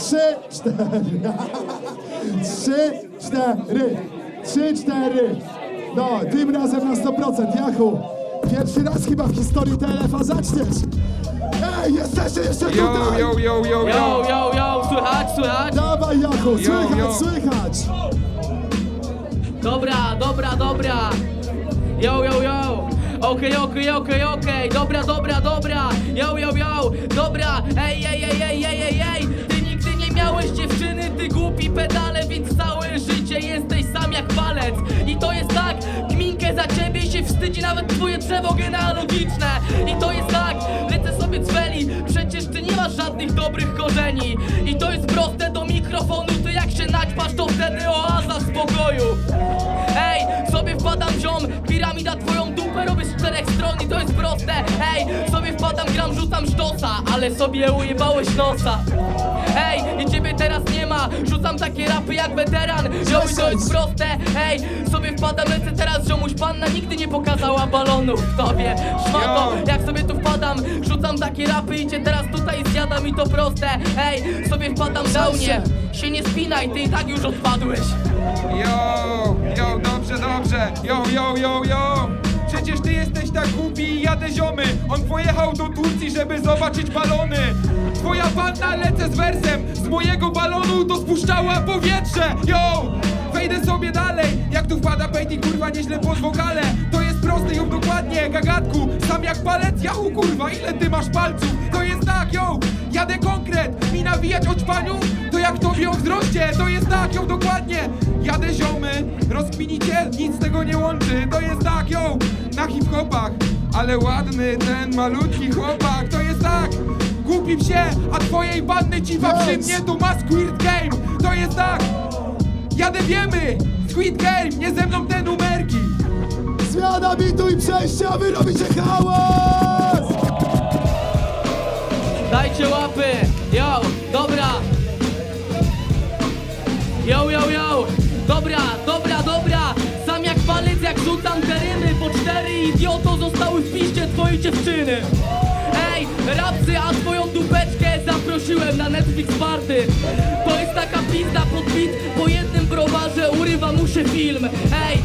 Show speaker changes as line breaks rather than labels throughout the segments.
Trzy, cztery. Trzy, cztery. Trzy, cztery. No, tym razem na 100%. Jachu, pierwszy raz chyba w historii TLF-a zaczniesz. Ej, jesteście jeszcze
Yo,
tutaj!
yo, yo, yo,
Yo,
yo.
yo, yo, słychać, słychać?
Dawaj, Jachu, słychać,
yo.
słychać!
Dobra, dobra, dobra. Yo, yo, yo. Okej, okej, okej, okej. Dobra, dobra, dobra. Yo, yo, yo. Dobra. Ej, ej, ej, ej, ej, ej, głupi pedale, więc całe życie jesteś sam jak palec. I to jest tak, gminkę za ciebie się wstydzi nawet twoje drzewo genealogiczne. I to jest tak, lecę sobie cweli, przecież ty nie masz żadnych dobrych korzeni. I to jest proste do mikrofonu, ty jak się naćpasz, to wtedy oaza spokoju. Ej, sobie wpadam ziom, ale sobie ujebałeś nosa. Ej, i ciebie teraz nie ma, rzucam takie rapy jak weteran. I to jest proste, ej, sobie wpadam, lecę teraz. Ziomuś Panna nigdy nie pokazała balonów tobie. Szmato, jak sobie tu wpadam, rzucam takie rapy i cię teraz tutaj zjadam i to proste. Ej, sobie wpadam downie, się nie spinaj, ty i tak już odpadłeś.
Yo, yo, dobrze, dobrze. Yo, yo, yo, yo. Jadę ziomy. On pojechał do Turcji, żeby zobaczyć balony. Twoja panna lecę z wersem. Z mojego balonu to spuszczała powietrze. Yo, wejdę sobie dalej. Jak tu wpada Pejti, kurwa, nieźle pod wokale. To jest proste, ją dokładnie, gagatku. Sam jak palec, jachu, kurwa, ile ty masz palców? To jest tak, yo, jadę konkret. Mi nawijać o ćpaniu, to jak tobie o wzroście. To jest tak, yo, dokładnie. Jadę ziomy, rozkminicie, nic z tego nie łączy To jest tak, yo, na hip-hopach Ale ładny ten malutki chłopak To jest tak, głupi psie A twojej panny cipa przy
Yes.
mnie to ma Squid Game To jest tak, jadę wiemy Squid Game, nie ze mną te numerki
Zmiana bitu i przejścia, wy robicie hałas!
Dajcie łapy! Po cztery idioto zostały w piście twojej dziewczyny. Ej, rapcy, a twoją dupeczkę zaprosiłem na Netflix Party. To jest taka pizda pod beat Po jednym browarze urywa mu się film. Ej,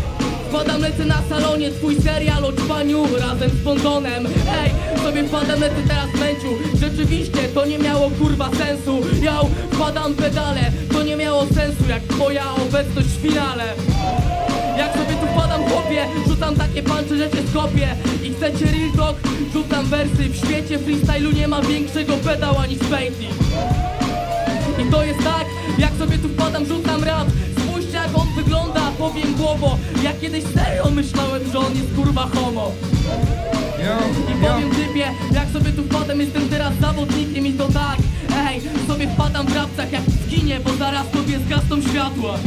Wpadam lecę na salonie, twój serial o ćpaniu razem z Pontonem Ej, sobie wpadam lecę teraz męciu Rzeczywiście, to nie miało kurwa sensu. Yo, wpadam pedale, to nie miało sensu Jak twoja obecność w finale. Jak sobie wpadam chłopie, rzucam takie pancze, że cię skopię. I chcecie real talk, rzucam wersy W świecie. Freestylu nie ma większego pedała niż Painty i to jest tak, jak sobie tu wpadam, rzucam rap. Spójrzcie jak on wygląda, powiem głowo. Ja kiedyś serio myślałem, że on jest kurwa homo. I powiem typie, jak sobie tu wpadam, jestem teraz zawodnikiem i to tak. Ej, sobie wpadam w rapcach jak zginie, bo zaraz tobie zgasną światła.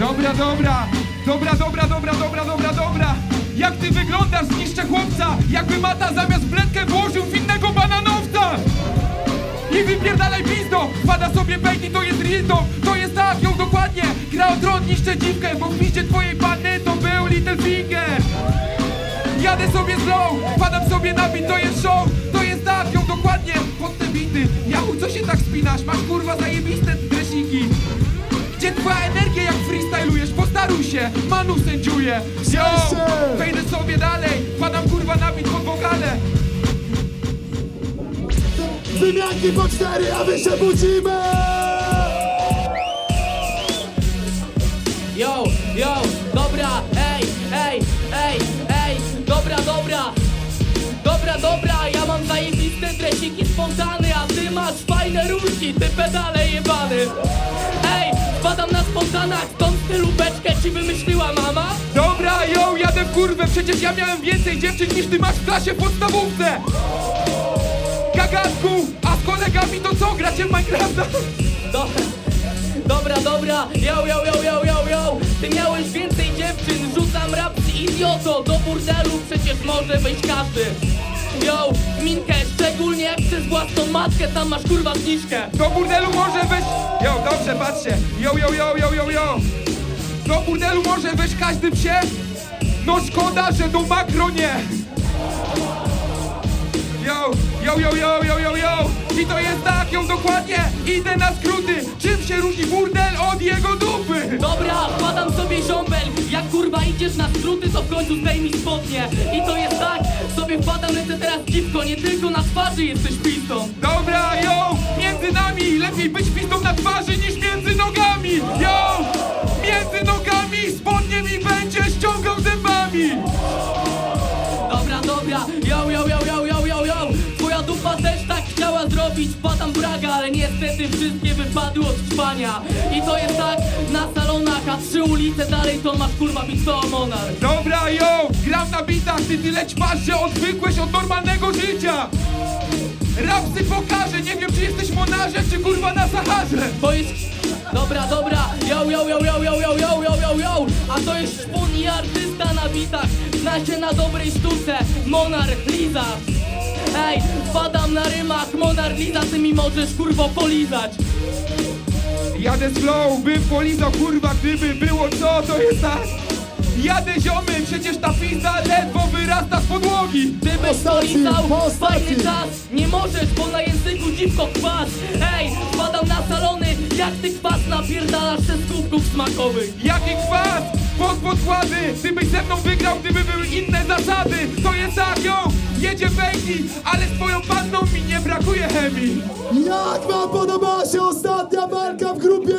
Dobra, dobra, dobra, dobra, dobra, dobra, dobra, dobra. Jak ty wyglądasz, zniszczę chłopca? Jakby mata zamiast bledkę włożył w innego bananowca! I wypierdalaj pizdo! Pada sobie Peggy, to jest talk To jest tak, ją dokładnie. Gra o tron, niszczę dziwkę Bo w piździe twojej panny to był Little Finger. Jadę sobie slow, padam sobie na beat, to jest show. To jest tak, ją dokładnie. Pod te bity. Jachu, co się tak spinasz? Masz kurwa zajebiste się, Manu sędziuje. Yo, wejdę sobie dalej Padam kurwa na beat pod wokale
Wymianki po cztery, a wy się budzimy!
Yo, yo, dobra, ej, ej, ej, ej, dobra, dobra. Dobra, dobra, ja mam zajebiste dresiki spontany A ty masz fajne rurki, ty pedale jebany. Ej, wpadam na spontanach, stąd stylu beczkę ci wymyśliła mama?
Dobra, yo, jadę w kurwę Przecież ja miałem więcej dziewczyn niż ty masz w klasie w podstawówce Gagatku, a z kolegami to co? Gracie w Minecrafta?
Do, dobra, dobra, yo, yo, yo, yo, yo, yo Ty miałeś więcej dziewczyn, rzucam rap idioto Do burdelu przecież może wejść każdy Yo, minkę, szczególnie jak przez własną matkę Tam masz kurwa zniżkę
Do burdelu może wejść... Yo, dobrze, patrzcie. Yo, yo, yo, yo, yo, yo. Do burdelu może wejść każdy psie? No szkoda, że do makro nie. Yo, yo, yo, yo, yo, yo, yo. I to jest tak, ją dokładnie Idę na skróty.
Czym
się różni burdel od jego dupy?
Dobra, wkładam sobie żąbel Jak kurwa idziesz na skróty, to w końcu zdejmij spodnie. I to jest tak, sobie wpadam lecę teraz dziwko. Nie tylko na twarzy jesteś pistą.
Dobra, yo, między nami Lepiej być pistą na twarzy niż między
chciała zrobić, wpadam braga Ale niestety wszystkie wypadły od trwania I to jest tak, na salonach, a trzy ulice dalej to masz kurwa być to monarch
Dobra, yo! Gram na bitach, ty tyle ćpasz, że odwykłeś od normalnego życia! Rapsy pokażę, nie wiem czy jesteś monarzem, czy kurwa na Saharze!
To jest... Dobra, dobra, yo, yo, yo, yo, yo, yo, yo, yo, yo, yo A to jest szpun i artysta na bitach Zna się na dobrej sztuce, Monarch Liza Ej, wpadam na rymach, Monarch Liza, ty mi możesz kurwo polizać
Jadę z flow, bym polizał kurwa, gdyby było co, to jest tak! Jadę ziomy, przecież ta pizda ledwo wyrasta z podłogi!
Gdybyś polizał fajny czas Nie możesz, bo na języku dziwko kwas Ej, wpadam na salony, jak ty kwas napierdalasz ze skutków smakowych
Jaki kwas! Pod podkłady! Gdybyś ze mną wygrał, gdyby były inne zasady! To jest tak! Jedzie Bejki, ale z twoją panną mi nie brakuje chemii!
Jak wam podobała się ostatnia walka w grupie?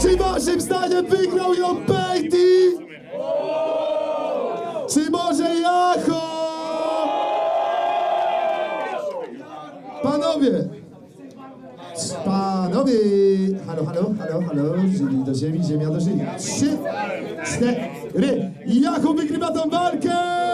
Czy waszym zdaniem wygrał ją Pejti? Czy może Jacho? Panowie! Panowie! Halo, halo, halo, halo, ziemi do ziemi, ziemia do ziemi. Trzy, cztery. Jacho wygrywa tą walkę!